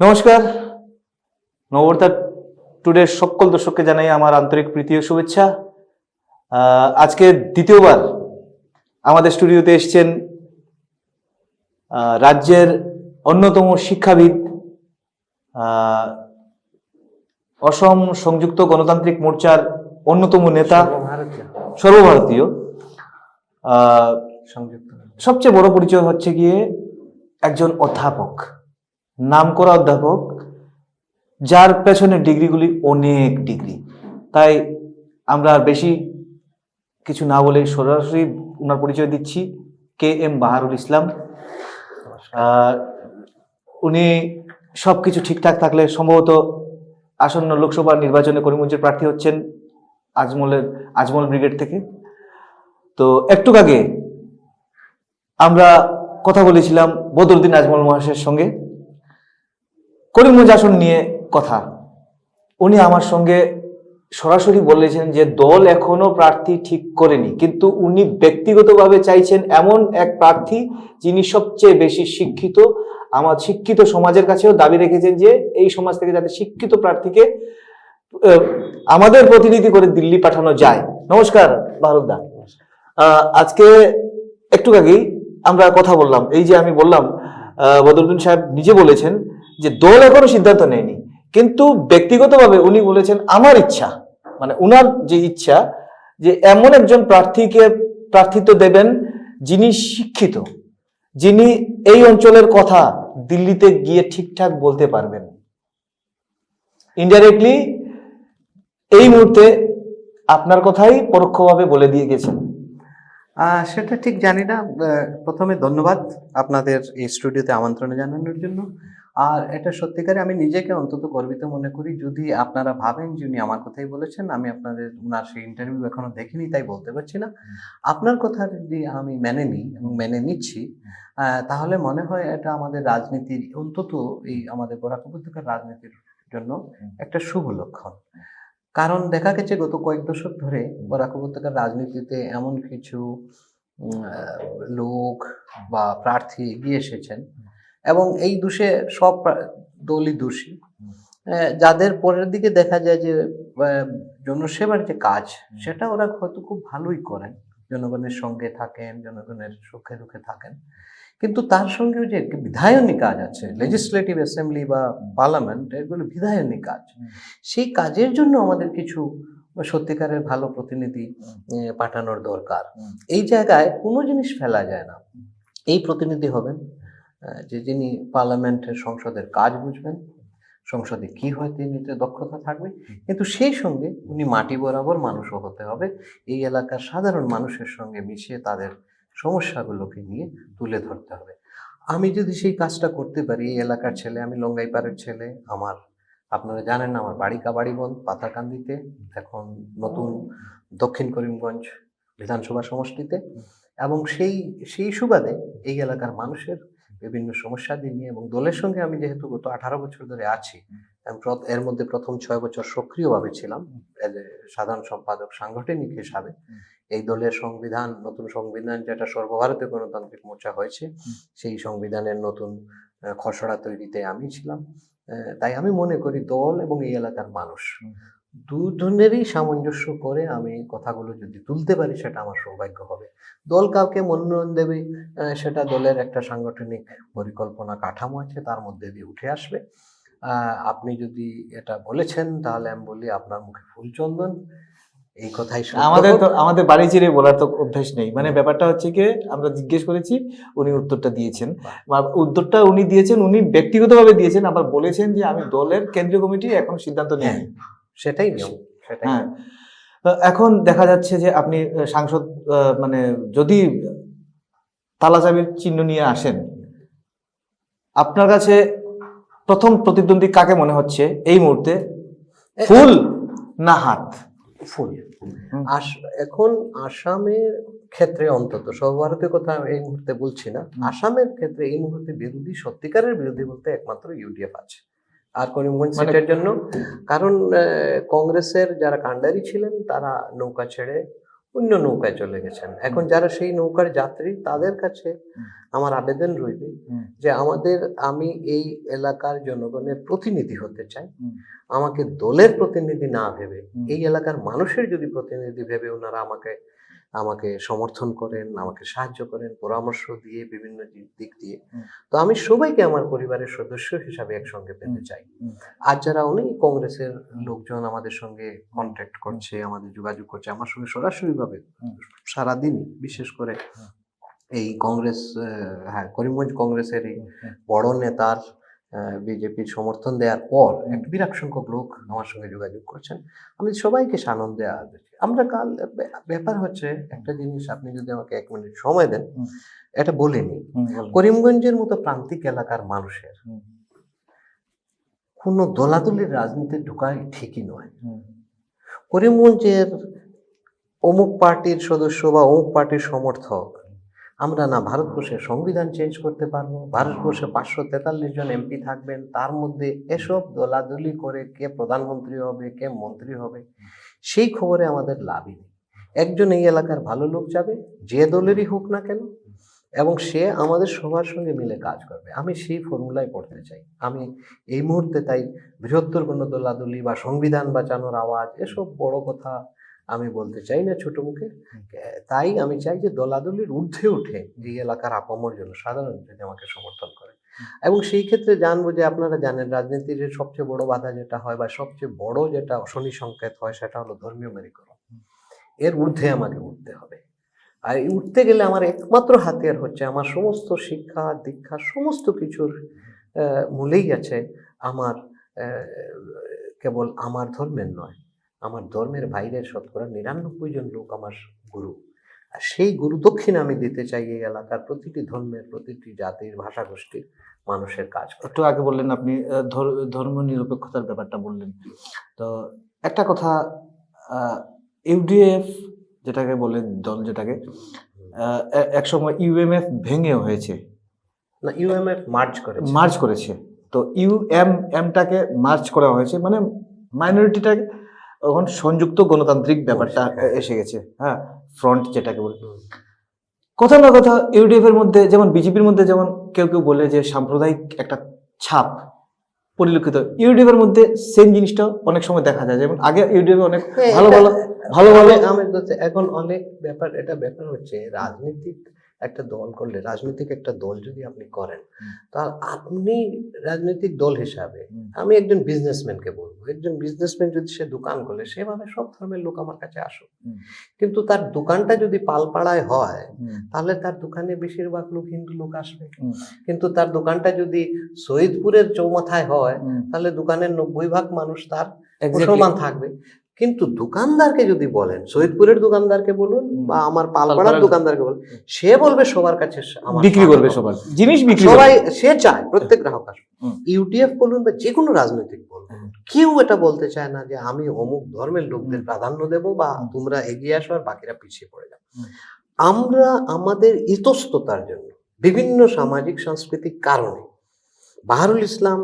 নমস্কার। নববর্তা টুডের সকল দর্শককে জানাই আমার আন্তরিক প্রীতি ও শুভেচ্ছা। আজকে দ্বিতীয়বার আমাদের স্টুডিওতে এসছেন রাজ্যের অন্যতম শিক্ষাবিদ অসম সংযুক্ত গণতান্ত্রিক মোর্চার অন্যতম নেতা, সর্বভারতীয়। সবচেয়ে বড় পরিচয় হচ্ছে গিয়ে একজন অধ্যাপক। নামকরা অধ্যাপক যার পেছনে ডিগ্রিগুলি অনেক ডিগ্রি। তাই আমরা আর বেশি কিছু না বলে সরাসরি ওনার পরিচয় দিচ্ছি কে এম বাহারুল ইসলাম। উনি সব কিছু ঠিকঠাক থাকলে সম্ভবত আসন্ন লোকসভা নির্বাচনে করিমগঞ্জের প্রার্থী হচ্ছেন আজমলের আজমল ব্রিগেড থেকে। তো একটু আগে আমরা কথা বলেছিলাম বদরুদ্দিন আজমল মহাশের সঙ্গে। করিমগঞ্জ আসন নিয়ে কথা। উনি আমার সঙ্গে সরাসরি বলেছেন যে দল এখনও প্রার্থী ঠিক করেনি। কিন্তু উনি ব্যক্তিগতভাবে চাইছেন এমন এক প্রার্থী যিনি সবচেয়ে বেশি শিক্ষিত। আমার শিক্ষিত সমাজের কাছেও দাবি রেখেছেন যে এই সমাজ থেকে যাতে শিক্ষিত প্রার্থীকে আমাদের প্রতিনিধি করে দিল্লি পাঠানো যায়। নমস্কার আহ, আজকে একটু আগেই আমরা কথা বললাম। এই যে আমি বললাম বদরুদ্দিন সাহেব নিজে বলেছেন যে দল এখনও সিদ্ধান্ত নেয়নি। কিন্তু ব্যক্তিগতভাবে উনি বলেছেন, আমার ইচ্ছা। মানে উনার যে ইচ্ছা, যে এমন একজন প্রার্থীকে প্রার্থিত্ব দেবেন যিনি শিক্ষিত, যিনি এই অঞ্চলের কথা দিল্লিতে গিয়ে ঠিকঠাক বলতে পারবেন। ইনডাইরেক্টলি এই মুহূর্তে আপনার কথাই পরোক্ষভাবে বলে দিয়ে গেছেন। সেটা ঠিক জানি না। প্রথমে ধন্যবাদ আপনাদের এই স্টুডিওতে আমন্ত্রণে জানানোর জন্য। আর এটা সত্যিকারে আমি নিজেকে অন্তত গর্বিত মনে করি। যদি আপনারা ভাবেন যে উনি আমার কথাই বলেছেন আমি আপনাদের ওনার সেই ইন্টারভিউ এখনও দেখিনি তাই বলতে পারছি না। আপনার কথা যদি আমি মেনে নিই এবং মেনে নিচ্ছি তাহলে মনে হয় এটা আমাদের রাজনীতির অন্তত এই আমাদের বরাক উপত্যকার রাজনীতির জন্য একটা শুভ লক্ষণ। কারণ দেখা গেছে গত কয়েক দশক ধরে বরাক উপত্যকার রাজনীতিতে এমন কিছু লোক বা প্রার্থী এগিয়ে এসেছেন। এবং এই দোষে সব দলই দোষী। যাদের পরের দিকে দেখা যায় যে জনসেবার যে কাজ, সেটা ওরা হয়তো খুব ভালোই করেন। জনগণের সঙ্গে থাকেন, জনগণের সুখে দুঃখে থাকেন। কিন্তু তার সঙ্গেও যে বিধায়নী কাজ আছে লেজিসলেটিভ অ্যাসেম্বলি বা পার্লামেন্ট এগুলো বিধায়নী কাজ। সেই কাজের জন্য আমাদের কিছু সত্যিকারের ভালো প্রতিনিধি পাঠানোর দরকার। এই জায়গায় কোনো জিনিস ফেলা যায় না। এই প্রতিনিধি হবেন যে যিনি পার্লামেন্টের সংসদের কাজ বুঝবেন, সংসদে কি হয় তিনিতে দক্ষতা থাকবে। কিন্তু সেই সঙ্গে উনি মাটি বরাবর মানুষও হতে হবে। এই এলাকার সাধারণ মানুষের সঙ্গে মিশিয়ে তাদের সমস্যাগুলোকে নিয়ে তুলে ধরতে হবে। আমি যদি সেই কাজটা করতে পারি, এই এলাকার ছেলে, আমি লঙ্গাইপাড়ের ছেলে, আমার, আপনারা জানেন আমার বাড়ি কাবাড়িগঞ্জ, পাতাকান্দিতে, এখন নতুন দক্ষিণ করিমগঞ্জ বিধানসভা সমষ্টিতে। এবং সেই সেই সুবাদে এই এলাকার মানুষের বিভিন্ন সমস্যাদি নিয়ে এবং দলের সঙ্গে আমি যেহেতু গত আঠারো বছর ধরে আছি এর মধ্যে প্রথম ছয় বছর সক্রিয়ভাবে ছিলাম সাধারণ সম্পাদক সাংগঠনিক হিসাবে এই দলের সংবিধান, নতুন সংবিধান যেটা সর্বভারতীয় গণতান্ত্রিক মোর্চা হয়েছে, সেই সংবিধানের নতুন খসড়া তৈরিতে আমি ছিলাম তাই আমি মনে করি দল এবং এই এলাকার মানুষ। দুজনেরই সামঞ্জস্য করে আমি কথাগুলো যদি তুলতে পারি সেটা আমার সৌভাগ্য হবে। দল কাউকে মনোনয়ন দেবে সেটা দলের একটা সাংগঠনিক পরিকল্পনা কাঠামো আছে তার মধ্যে দিয়ে উঠে আসবে। আপনি যদি এটা বলেছেন তাহলে আমি বলি আপনার মুখে ফুলচন্দন এই কথাই আমাদের তো আমাদের বাড়ি চিরে বলার তো অভ্যাস নেই। মানে ব্যাপারটা হচ্ছে কি আমরা জিজ্ঞেস করেছি উনি উত্তরটা দিয়েছেন। বা উত্তরটা উনি দিয়েছেন উনি ব্যক্তিগতভাবে দিয়েছেন আবার বলেছেন যে আমি দলের কেন্দ্রীয় কমিটি এখন সিদ্ধান্ত নেয়নি। সেটাই নিয়ম সেটাই হ্যাঁ। এখন দেখা যাচ্ছে যে আপনি সাংসদ মানে যদি তালাচাবির চিহ্ন নিয়ে আসেন আপনার কাছে প্রথম প্রতিদ্বন্দ্বী কাকে মনে হচ্ছে এই মুহূর্তে? ফুল না হাত? ফুল। এখন আসামের ক্ষেত্রে অন্তত সর্বভারতীয় কথা আমি এই মুহূর্তে বলছি না আসামের ক্ষেত্রে এই মুহূর্তে বিরোধী সত্যিকারের বিরোধী বলতে একমাত্র ইউডিএফ আছে। আর করিমগঞ্জ মানে- সিটের জন্য। কারণ কংগ্রেসের যারা কাণ্ডারি ছিলেন তারা নৌকা ছেড়ে অন্য নৌকায় চলে গেছেন। এখন যারা সেই নৌকার যাত্রী তাদের কাছে আমার আবেদন রইবে যে আমাদের আমি এই এলাকার জনগণের প্রতিনিধি হতে চাই। আমাকে দলের প্রতিনিধি না ভেবে এই এলাকার মানুষের যদি প্রতিনিধি ভেবে ওনারা আমাকে আমাকে সমর্থন করেন আমাকে সাহায্য করেন পরামর্শ দিয়ে বিভিন্ন দিক- দিয়ে। তো আমি সবাইকে আমার পরিবারের সদস্য হিসাবে একসঙ্গে পেতে চাই। আর যারা অনেক কংগ্রেসের লোকজন আমাদের সঙ্গে কন্ট্যাক্ট করছে আমাদের যোগাযোগ করছে আমার সঙ্গে সরাসরি ভাবে সারাদিন বিশেষ করে এই কংগ্রেস হ্যাঁ করিমগঞ্জ কংগ্রেসের এই বড় নেতার বিজেপির সমর্থন দেওয়ার পর এক বিরাট সংখ্যক লোক আমার সঙ্গে যোগাযোগ করছেন। আমি সবাইকে সানন্দে আছি আমরা কাল ব্যাপার হচ্ছে একটা জিনিস আপনি যদি আমাকে এক মিনিট সময় দেন এটা বলিনি। করিমগঞ্জের মতো প্রান্তিক এলাকার মানুষের। কোনো দলাদলির রাজনীতি ঢুকাই ঠিকই নয়। করিমগঞ্জের অমুক পার্টির সদস্য বা অমুক পার্টির সমর্থক আমরা না ভারতবর্ষের সংবিধান চেঞ্জ করতে পারব। ভারতবর্ষে পাঁচশো তেতাল্লিশ জন এমপি থাকবেন। তার মধ্যে এসব দলাদলি করে কে প্রধানমন্ত্রী হবে, কে মন্ত্রী হবে, সেই খবরে আমাদের লাভই নেই। একজন এই এলাকার ভালো লোক যাবে, যে দলেরই হোক না কেন, এবং সে আমাদের সবার সঙ্গে মিলে কাজ করবে। আমি সেই ফর্মুলায় পড়তে চাই। আমি এই মুহূর্তে তাই বৃহত্তর কোনো দোলাদলি বা সংবিধান বাঁচানোর আওয়াজ, এসব বড় কথা আমি বলতে চাই না ছোট মুখে। তাই আমি চাই যে দলাদলির ঊর্ধ্বে উঠে যে এলাকার আপামর জন্য সাধারণ যদি আমাকে সমর্থন করে। এবং সেই ক্ষেত্রে জানব যে আপনারা জানেন রাজনীতির সবচেয়ে বড় বাধা যেটা হয় বা সবচেয়ে বড় যেটা শনি সংকেত হয় সেটা হলো ধর্মীয় মেরুকরণ। এর ঊর্ধ্বে আমাকে উঠতে হবে। আর উঠতে গেলে আমার একমাত্র হাতিয়ার হচ্ছে আমার সমস্ত শিক্ষা, দীক্ষা, সমস্ত কিছুর মূলেই আছে আমার কেবল আমার ধর্মের নয়। আমার ধর্মের বাইরের শতকরা নিরানব্বই জন লোক আমার গুরু। আর সেই গুরু দক্ষিণ আমি দিতে চাই এই এলাকার প্রতিটি ধর্মের প্রতিটি জাতির ভাষাগোষ্ঠীর মানুষের কাজ একটু আগে বললেন আপনি ধর্ম নিরপেক্ষতার ব্যাপারটা বললেন। তো একটা কথা ইউডিএফ যেটাকে বলে দল যেটাকে একসময় ইউএমএফ ভেঙে হয়েছে। না ইউএমএফ মার্চ করে মার্চ করেছে। তো ইউএম এমটাকে মার্চ করা হয়েছে মানে মাইনরিটিটাকে এখন সংযুক্ত গণতান্ত্রিক ব্যাপারটা এসে গেছে হ্যাঁ ফ্রন্ট যেটাকে বলে। কথা না কথা ইউডিএফ এর মধ্যে যেমন বিজেপির মধ্যে যেমন কেউ কেউ বলে যে সাম্প্রদায়িক একটা ছাপ পরিলক্ষিত ইউডিএফ এর মধ্যে সেম জিনিসটা অনেক সময় দেখা যায়। যেমন আগে ইউডিএফ অনেক হ্যাঁ, ভালো ভালো ভালো ভালো এখন অনেক ব্যাপার এটা ব্যাপার হচ্ছে রাজনীতিক একটা দল করলে রাজনৈতিক একটা দল যদি আপনি করেন। তা আপনি রাজনৈতিক দল হিসাবে আমি একজন বিজনেসম্যানকে বলব একজন বিজনেসম্যান যদি সে দোকান করলে সেভাবে সব ধর্মের লোক আমার কাছে আসুক। কিন্তু তার দোকানটা যদি পালপাড়ায় হয় তাহলে তার দোকানে বেশিরভাগ লোক হিন্দু লোক আসবে। কিন্তু তার দোকানটা যদি সৈয়দপুরের চৌমাথায় হয় তাহলে দোকানের নব্বই ভাগ মানুষ তার. মুসলমান থাকবে। কিন্তু দোকানদারকে যদি বলেন সৈয়দপুরের দোকানদারকে বলুন বা আমার পালপাড়ার দোকানদারকে বলুন সে বলবে সবার কাছে বিক্রি করবে সবার। জিনিস বিক্রি সবাই সে চায় প্রত্যেক গ্রাহক আসবে ইউটিএফ বলুন বা যে কোনো রাজনৈতিক বলুন কেউ এটা বলতে চায় না যে আমি অমুক ধর্মের লোকদের প্রাধান্য দেব বা তোমরা এগিয়ে আসো আর বাকিরা পিছিয়ে পড়ে যাও আমরা আমাদের ইতস্ততার জন্য বিভিন্ন সামাজিক সাংস্কৃতিক কারণে বাহারুল ইসলাম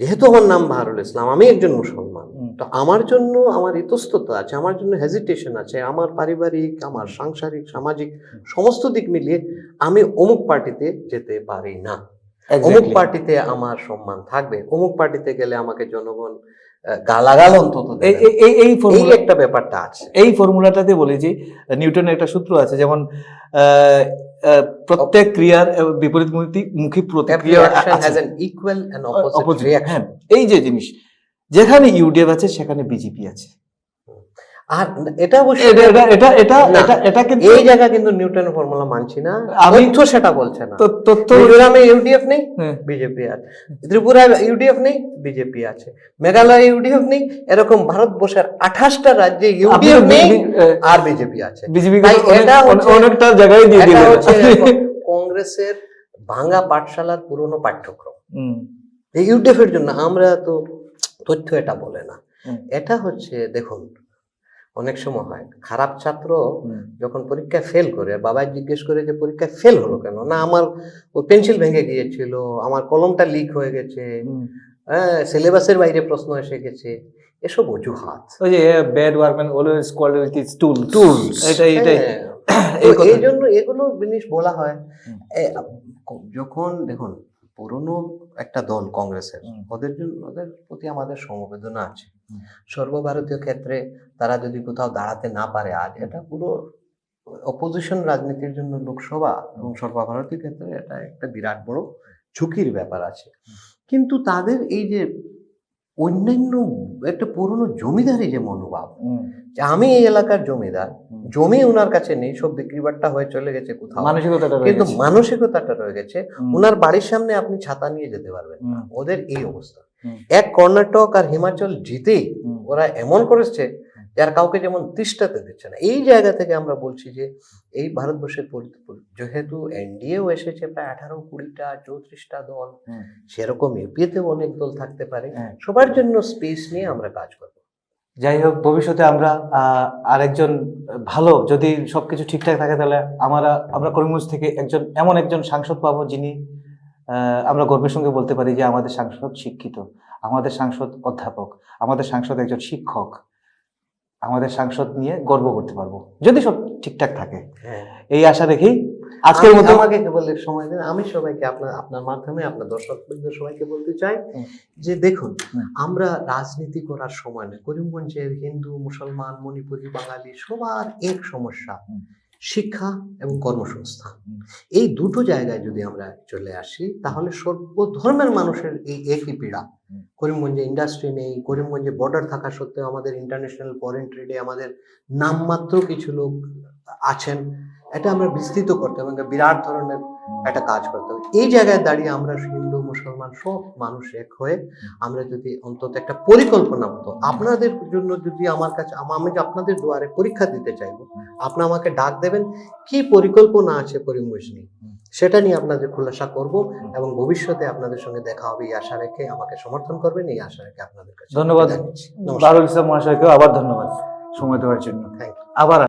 যেহেতু আমার নাম বাহারুল ইসলাম আমি একজন মুসলমান। তো আমার জন্য আমার ইতস্ততা আছে আমার জন্য হেজিটেশন আছে আমার পারিবারিক আমার সাংসারিক সামাজিক সমস্ত দিক মিলিয়ে আমি অমুক পার্টিতে যেতে পারি না। অমুক পার্টিতে আমার সম্মান থাকবে অমুক পার্টিতে গেলে আমাকে জনগণ গালাগাল অন্তত এই এই- এই একটা ব্যাপারটা আছে। এই ফর্মুলাটাতে বলি যে নিউটনের একটা সূত্র আছে যেমন প্রত্যেক ক্রিয়ার বিপরীত বিপরীতমুখী মুখী প্রত্যেক প্রতিক্রিয়া action আছে। has an equal and opposite Opposite, হ্যাঁ এই যে জিনিস যেখানে ইউডিএফ আছে সেখানে বিজেপি আছে আর এটা অবশ্যই এটা এটা এটা এটা কিন্তু এই জায়গা কিন্তু নিউটন ফর্মুলা মানছি না। আমি- তথ্য সেটা বলছে না। তো- তথ্য মিজোরামে ইউডিএফ নেই হ্যাঁ, বিজেপি আছে। ত্রিপুরায় ইউডিএফ নেই বিজেপি আছে। মেঘালয়ে ইউডিএফ নেই এরকম ভারতবর্ষের আঠাশটা রাজ্যে ইউডিএফ নেই আর বিজেপি আছে। বিজেপি এটা অনেকটা জায়গায় দিয়ে এটা কংগ্রেসের ভাঙা পাঠশালার পুরনো পাঠ্যক্রম। এই ইউডিএফ এর জন্য আমরা তো তথ্য এটা বলে না। এটা হচ্ছে দেখুন অনেক সময় হয়। খারাপ ছাত্র যখন পরীক্ষায় ফেল করে বাবাই জিজ্ঞেস করে যে পরীক্ষায় ফেল হলো কেন? না আমার ওই পেন্সিল ভেঙে গিয়েছিল আমার কলমটা লিক হয়ে গেছে হ্যাঁ সিলেবাসের বাইরে প্রশ্ন এসে গেছে। এসব অজুহাত। ওই যে bad workman always called with its tool Tools. এটাই এটাই হ্যাঁ, এই জন্য এগুলো জিনিস বলা হয়। যখন দেখুন পুরনো একটা দল কংগ্রেসের ওদের জন্য ওদের প্রতি আমাদের সমবেদনা আছে। সর্বভারতীয় ক্ষেত্রে তারা যদি কোথাও দাঁড়াতে না পারে আজ এটা পুরো অপোজিশন রাজনীতির জন্য লোকসভা এবং সর্বভারতীয় ক্ষেত্রে এটা একটা বিরাট বড় ঝুঁকির ব্যাপার আছে। কিন্তু তাদের এই যে অন্যান্য একটা পুরনো জমিদারি যে মনোভাব যে আমি এই এলাকার জমিদার জমি ওনার কাছে নেই সব বিক্রি বাট্টা হয়ে চলে গেছে কোথাও। মানসিকতাটা কিন্তু মানসিকতাটা রয়ে গেছে। ওনার বাড়ির সামনে আপনি ছাতা নিয়ে যেতে পারবেন ওদের এই অবস্থা। এক কর্ণাটক আর হিমাচল হুম, ওরা এমন করেছে যার কাউকে যেমন তিষ্টাতে দিচ্ছে না। এই জায়গা থেকে আমরা বলছি যে এই ভারতবর্ষের যেহেতু এনডিএও এসেছে প্রায় আঠারো কুড়িটা চৌত্রিশটা দল। সেরকম ইউপিএতেও অনেক দল থাকতে পারে। হ্যাঁ। সবার জন্য স্পেস নিয়ে আমরা কাজ করব। যাই হোক ভবিষ্যতে আমরা আহ, আরেকজন ভালো যদি সবকিছু ঠিকঠাক থাকে তাহলে আমরা আমরা করিমগঞ্জ থেকে একজন এমন একজন সাংসদ পাবো যিনি আমরা গর্বের সঙ্গে বলতে পারি যে আমাদের সাংসদ শিক্ষিত আমাদের সাংসদ অধ্যাপক আমাদের সাংসদ একজন শিক্ষক। আমাদের সাংসদ নিয়ে গর্ব করতে পারব যদি সব ঠিকঠাক থাকে। হ্যাঁ। এই আশা রেখেই আজকের মতো আমাকে কেবল সময় দিন আমি সবাইকে আপনার আপনার মাধ্যমে আপনার দর্শক সবাইকে বলতে চাই যে দেখুন আমরা রাজনীতি করার সময় নেই করিমগঞ্জের হিন্দু মুসলমান মণিপুরি বাঙালি সবার এক সমস্যা। শিক্ষা এবং কর্মসংস্থান এই দুটো জায়গায় যদি আমরা চলে আসি, তাহলে সর্ব ধর্মের মানুষের এই একই পীড়া। করিমগঞ্জে ইন্ডাস্ট্রি নেই, করিমগঞ্জে বর্ডার থাকা সত্ত্বেও আমাদের ইন্টারন্যাশনাল ফরেন ট্রেডে আমাদের নামমাত্র কিছু লোক আছেন। এটা আমরা বিস্তৃত করতে হবে বিরাট ধরনের একটা কাজ করতে হবে। এই জায়গায় দাঁড়িয়ে আমরা মুসলমান সব মানুষ এক হয়ে আমরা যদি অন্তত একটা পরিকল্পনা মতো আপনাদের জন্য যদি আমার কাছে আমি যে আপনাদের দুয়ারে পরীক্ষা দিতে চাইব আপনি আমাকে ডাক দেবেন কি পরিকল্পনা আছে করিমগঞ্জ নিয়ে সেটা নিয়ে আপনাদের খোলাসা করব এবং ভবিষ্যতে আপনাদের সঙ্গে দেখা হবে এই আশা রেখে আমাকে সমর্থন করবেন এই আশা রেখে আপনাদের কাছে ধন্যবাদ। ইসলাম মহাশয়কেও আবার ধন্যবাদ সময় দেওয়ার জন্য. আবার